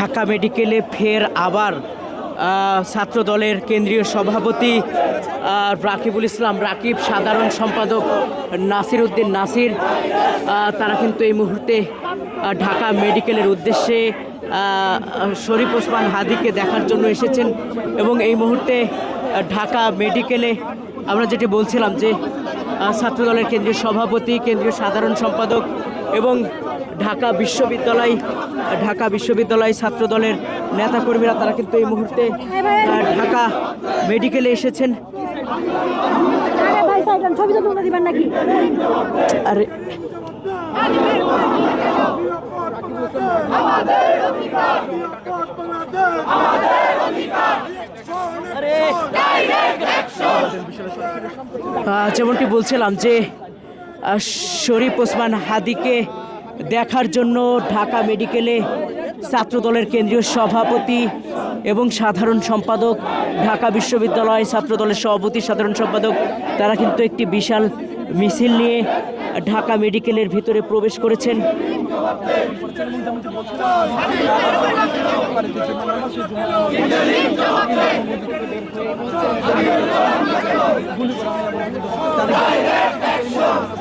ঢাকা মেডিকেলে ফের আবার ছাত্র দলের কেন্দ্রীয় সভাপতি রাকিবুল ইসলাম, রাকিব সাধারণ সম্পাদক নাসির উদ্দিন নাসির তারা কিন্তু এই মুহূর্তে ঢাকা মেডিকেলের উদ্দেশ্যে শরীফ ওসমান হাদিকে দেখার জন্য এসেছেন এবং এই মুহূর্তে ঢাকা মেডিকেলে আমরা যেটি বলছিলাম যে আহ, ছাত্রদলের কেন্দ্রীয় সভাপতি কেন্দ্রীয় সাধারণ সম্পাদক এবং ঢাকা বিশ্ববিদ্যালয় ঢাকা বিশ্ববিদ্যালয় ছাত্রদলের নেতাকর্মীরা তারা কিন্তু এই মুহূর্তে ঢাকা মেডিকেলে এসেছেন। আরে আরে যেমনটি বলছিলাম যে শরীফ ওসমান হাদিকে দেখার জন্য ঢাকা মেডিকেলে ছাত্রদলের কেন্দ্রীয় সভাপতি এবং সাধারণ সম্পাদক, ঢাকা বিশ্ববিদ্যালয় ছাত্রদলের সভাপতি, সাধারণ সম্পাদক, তারা কিন্তু একটি বিশাল মিছিল নিয়ে ঢাকা মেডিকেলের ভিতরে প্রবেশ করেছেন। গুলি করা হয় এবং ডাইরেক্ট অ্যাকশন